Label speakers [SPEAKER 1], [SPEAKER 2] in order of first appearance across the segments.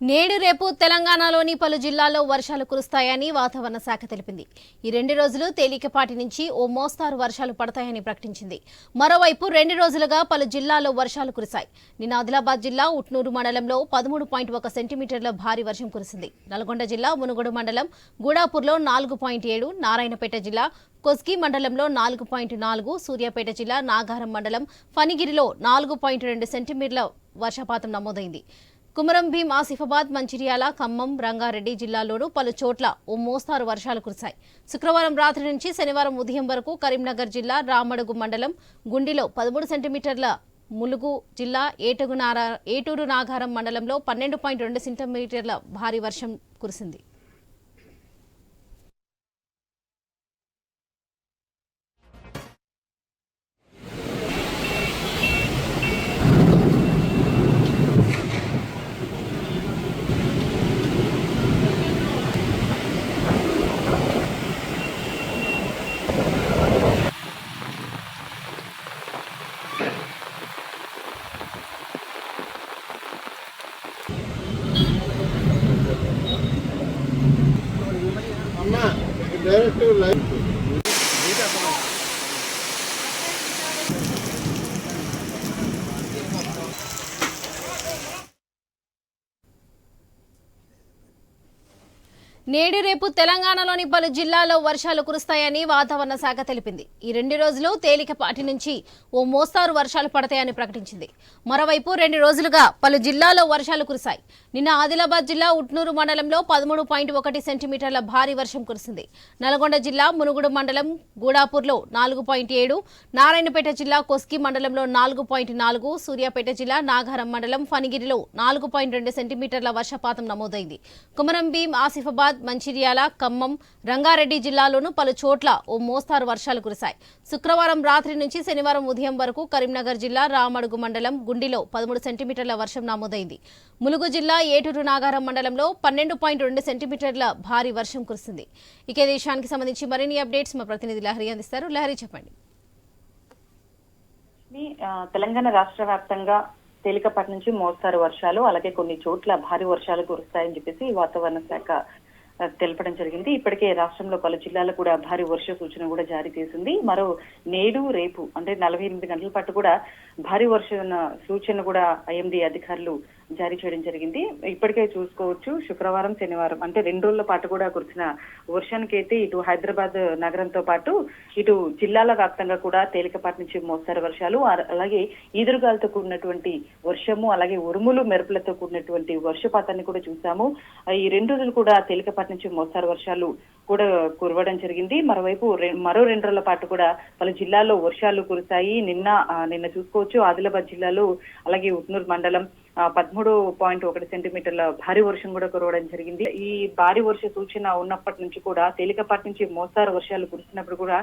[SPEAKER 1] నేడు రేపు తెలంగాణలోని పలు జిల్లాల్లో వర్షాలు కురుస్తాయని వాతావరణ శాఖ తెలిపింది. ఈ రెండు రోజులు తేలికపాటి నుంచి ఓ మోస్తారు వర్షాలు పడతాయని ప్రకటించింది. మరోవైపు రెండు రోజులుగా పలు జిల్లాల్లో వర్షాలు కురిశాయి. నిన్న ఆదిలాబాద్ జిల్లా ఉట్నూరు మండలంలో పదమూడు పాయింట్ ఒక సెంటీమీటర్ల భారీ వర్షం కురిసింది. నల్గొండ జిల్లా మునుగోడు మండలం గూడాపూర్లో నాలుగు పాయింట్ ఏడు నారాయణపేట జిల్లా కొస్గి మండలంలో నాలుగు పాయింట్ నాలుగు సూర్యాపేట జిల్లా నాగారం మండలం ఫణిగిరిలో నాలుగు పాయింట్ రెండు సెంటీమీటర్ల వర్షపాతం నమోదైంది. కుమరం భీం ఆసిఫాబాద్ మంచిర్యాల ఖమ్మం రంగారెడ్డి జిల్లాల్లోనూ పలు చోట్ల ఓ మోస్తారు వర్షాలు కురిశాయి. శుక్రవారం రాత్రి నుంచి శనివారం ఉదయం వరకు కరీంనగర్ జిల్లా రామడుగు మండలం గుండిలో పదమూడు సెంటీమీటర్ల ములుగు జిల్లా ఏటుగు నారా ఏటూరు నాగారం మండలంలో పన్నెండు పాయింట్ రెండు సెంటీమీటర్ల భారీ వర్షం కురిసింది.
[SPEAKER 2] డైరెక్ట్ లైవ్
[SPEAKER 1] నేడు రేపు తెలంగాణలోని పలు జిల్లాల్లో వర్షాలు కురుస్తాయని వాతావరణ శాఖ తెలిపింది. ఈ రెండు రోజులు తేలికపాటి నుంచి ఓ మోస్తారు వర్షాలు పడతాయని ప్రకటించింది. మరోవైపు రెండు రోజులుగా పలు జిల్లాల్లో వర్షాలు కురిశాయి. నిన్న ఆదిలాబాద్ జిల్లా ఉట్నూరు మండలంలో పదమూడు పాయింట్ ఒకటి సెంటీమీటర్ల భారీ వర్షం కురిసింది. నల్గొండ జిల్లా మునుగుడు మండలం గూడాపూర్లో నాలుగు పాయింట్ ఏడు నారాయణపేట జిల్లా కొస్కి మండలంలో నాలుగు పాయింట్ నాలుగు సూర్యాపేట జిల్లా నాగారం మండలం ఫణిగిరిలో నాలుగు పాయింట్ రెండు సెంటీమీటర్ల వర్షపాతం నమోదైంది. కుమరం భీం ఆసిఫాబాద్ మంచిర్యాల ఖమ్మం రంగారెడ్డి జిల్లాలోనూ పలు చోట్ల ఓ మోస్తారు వర్షాలు కురిశాయి. శుక్రవారం రాత్రి నుంచి శనివారం ఉదయం వరకు కరీంనగర్ జిల్లా రామడుగు మండలం గుండిలో పదమూడు సెంటీమీటర్ల వర్షం నమోదైంది. ములుగు జిల్లా ఏటూరు నాగారం మండలంలో పన్నెండు పాయింట్ రెండు సెంటీమీటర్ల భారీ వర్షం కురిసింది. ఇకే దేశానికి సంబంధించి మరిన్ని అప్డేట్స్ మా ప్రతినిధి లహరి అందిస్తారు. లహరి చెప్పండి.
[SPEAKER 3] తెలంగాణ రాష్ట్ర వ్యాప్తంగా తేలికపాటి నుంచి మోస్తారు వర్షాలు అలాగే కొన్ని చోట్ల భారీ వర్షాలు కురుస్తాయని చెప్పేసి వాతావరణ శాఖ తెలపడం జరిగింది. ఇప్పటికే రాష్ట్రంలో పలు జిల్లాలకు కూడా భారీ వర్ష సూచన కూడా జారీ చేసింది. మరో నేడు రేపు అంటే నలభై ఎనిమిది గంటల పాటు కూడా భారీ వర్ష సూచన కూడా ఐఎండీ అధికారులు జారీ చేయడం జరిగింది. ఇప్పటికే చూసుకోవచ్చు. శుక్రవారం శనివారం అంటే రెండు రోజుల పాటు కూడా కురిసిన వర్షానికి అయితే ఇటు హైదరాబాద్ నగరంతో పాటు ఇటు జిల్లాల వ్యాప్తంగా కూడా తేలికపాటి నుంచి మోస్తారు వర్షాలు. అలాగే ఈదురుగాలతో కూడినటువంటి వర్షము అలాగే ఉరుములు మెరుపులతో కూడినటువంటి వర్షపాతాన్ని కూడా చూసాము. ఈ రెండు రోజులు కూడా తేలికపాటి నుంచి మోస్తారు వర్షాలు కూడా కురవడం జరిగింది. మరోవైపు రె- మరో రెండు రోజుల పాటు కూడా పలు జిల్లాల్లో వర్షాలు కురిశాయి. నిన్న నిన్న చూసుకోవచ్చు. ఆదిలాబాద్ జిల్లాలో అలాగే ఉట్నూరు మండలం పదమూడు పాయింట్ ఒకటి సెంటీమీటర్ల భారీ వర్షం కూడా కురవడం జరిగింది. ఈ భారీ వర్ష సూచన ఉన్నప్పటి నుంచి కూడా తేలికపాటి నుంచి మోస్తారు వర్షాలు కురిసినప్పుడు కూడా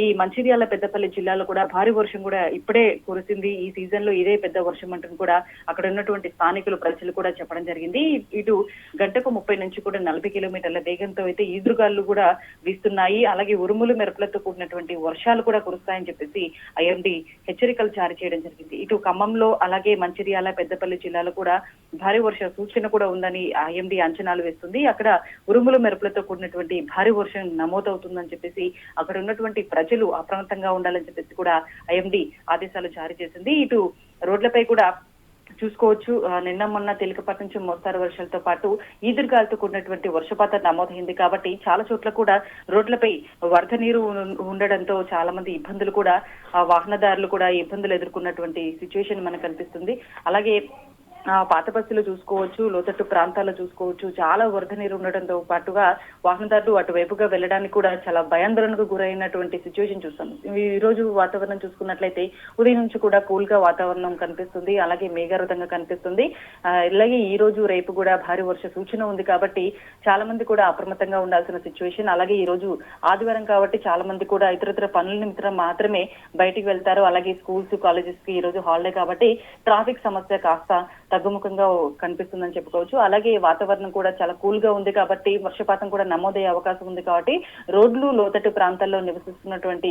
[SPEAKER 3] ఈ మంచిర్యాల పెద్దపల్లి జిల్లాలో కూడా భారీ వర్షం కూడా ఇప్పుడే కురిసింది. ఈ సీజన్లో ఇదే పెద్ద వర్షం అంటుంది కూడా అక్కడ ఉన్నటువంటి స్థానికులు ప్రజలు కూడా చెప్పడం జరిగింది. ఇటు గంటకు ముప్పై నుంచి కూడా నలభై కిలోమీటర్ల వేగంతో అయితే ఈదురుగాలు కూడా వీస్తున్నాయి. అలాగే ఉరుములు మెరుపులతో కూడినటువంటి వర్షాలు కూడా కురుస్తాయని చెప్పేసి ఐఎండి హెచ్చరికలు జారీ చేయడం జరిగింది. ఇటు ఖమ్మంలో అలాగే మంచిర్యాల పెద్దపల్లి జిల్లా జిల్లాలో కూడా భారీ వర్ష సూచన కూడా ఉందని ఐఎండి అంచనాలు వేస్తుంది. అక్కడ ఉరుములు మెరుపులతో కూడినటువంటి భారీ వర్షం నమోదవుతుందని చెప్పేసి అక్కడ ఉన్నటువంటి ప్రజలు అప్రమత్తంగా ఉండాలని చెప్పేసి కూడా ఐఎండి ఆదేశాలు జారీ చేసింది. ఇటు రోడ్లపై కూడా చూసుకోవచ్చు. నిన్న మొన్న తేలికపాటి నుంచి మోస్తారు వర్షాలతో పాటు ఈదురుగాలతో కూడినటువంటి వర్షపాతం నమోదైంది కాబట్టి చాలా చోట్ల కూడా రోడ్లపై వరద నీరు ఉండడంతో చాలా మంది ఇబ్బందులు కూడా వాహనదారులు కూడా ఇబ్బందులు ఎదుర్కొన్నటువంటి సిచ్యువేషన్ మనకు కనిపిస్తుంది. అలాగే పాత బస్సులు చూసుకోవచ్చు లోతట్టు ప్రాంతాల్లో చూసుకోవచ్చు. చాలా వరద నీరు ఉండటంతో పాటుగా వాహనదారులు అటువైపుగా వెళ్ళడానికి కూడా చాలా భయాందోళనకు గురైనటువంటి సిచ్యువేషన్ చూస్తాం. ఈ రోజు వాతావరణం చూసుకున్నట్లయితే ఉదయం నుంచి కూడా కూల్గా వాతావరణం కనిపిస్తుంది. అలాగే మేఘారుతంగా కనిపిస్తుంది. ఇలాగే అలాగే ఈ రోజు రేపు కూడా భారీ వర్ష సూచన ఉంది కాబట్టి చాలా మంది కూడా అప్రమత్తంగా ఉండాల్సిన సిచ్యువేషన్ అలాగే ఈ రోజు ఆదివారం కాబట్టి చాలా మంది కూడా ఇతరతర పనుల నిమిత్తం మాత్రమే బయటికి వెళ్తారు. అలాగే స్కూల్స్ కాలేజెస్కి ఈ రోజు హాలిడే కాబట్టి ట్రాఫిక్ సమస్య కాస్త తగ్గుముఖంగా కనిపిస్తుందని చెప్పుకోవచ్చు. అలాగే వాతావరణం కూడా చాలా కూల్గా ఉంది కాబట్టి వర్షపాతం కూడా నమోదయ్యే అవకాశం ఉంది కాబట్టి రోడ్లు లోతట్టు ప్రాంతాల్లో నివసిస్తున్నటువంటి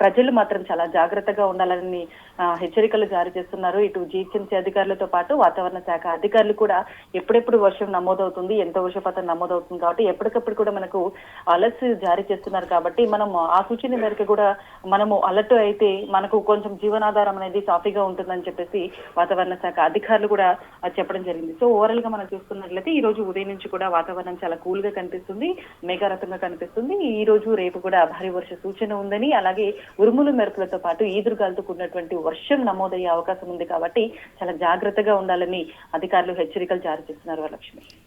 [SPEAKER 3] ప్రజలు మాత్రం చాలా జాగ్రత్తగా ఉండాలని ఆ, హెచ్చరికలు జారీ చేస్తున్నారు. ఇటు జీహెచ్ఎంసీ అధికారులతో పాటు వాతావరణ శాఖ అధికారులు కూడా ఎప్పుడెప్పుడు వర్షం నమోదవుతుంది ఎంత వర్షపాతం నమోదవుతుంది కాబట్టి ఎప్పటికప్పుడు కూడా మనకు అలర్ట్స్ జారీ చేస్తున్నారు కాబట్టి మనం ఆ సూచన మేరకు కూడా మనము అలర్ట్ అయితే మనకు కొంచెం జీవనాధారం అనేది సాఫీగా ఉంటుందని చెప్పేసి వాతావరణ శాఖ అధికారులు కూడా చెప్పడం జరిగింది. సో ఓవరాల్గా మనం చూస్తున్నట్లయితే ఈ రోజు ఉదయం నుంచి కూడా వాతావరణం చాలా కూల్గా కనిపిస్తుంది మేఘారతంగా కనిపిస్తుంది. ఈ రోజు రేపు కూడా భారీ వర్ష సూచన ఉందని అలాగే ఉరుములు మెరుపులతో పాటు ఈదురుగాలతో కూడినటువంటి వర్షం నమోదయ్యే అవకాశం ఉంది కాబట్టి చాలా జాగ్రత్తగా ఉండాలని అధికారులు హెచ్చరికలు జారీ చేస్తున్నారు వరలక్ష్మి.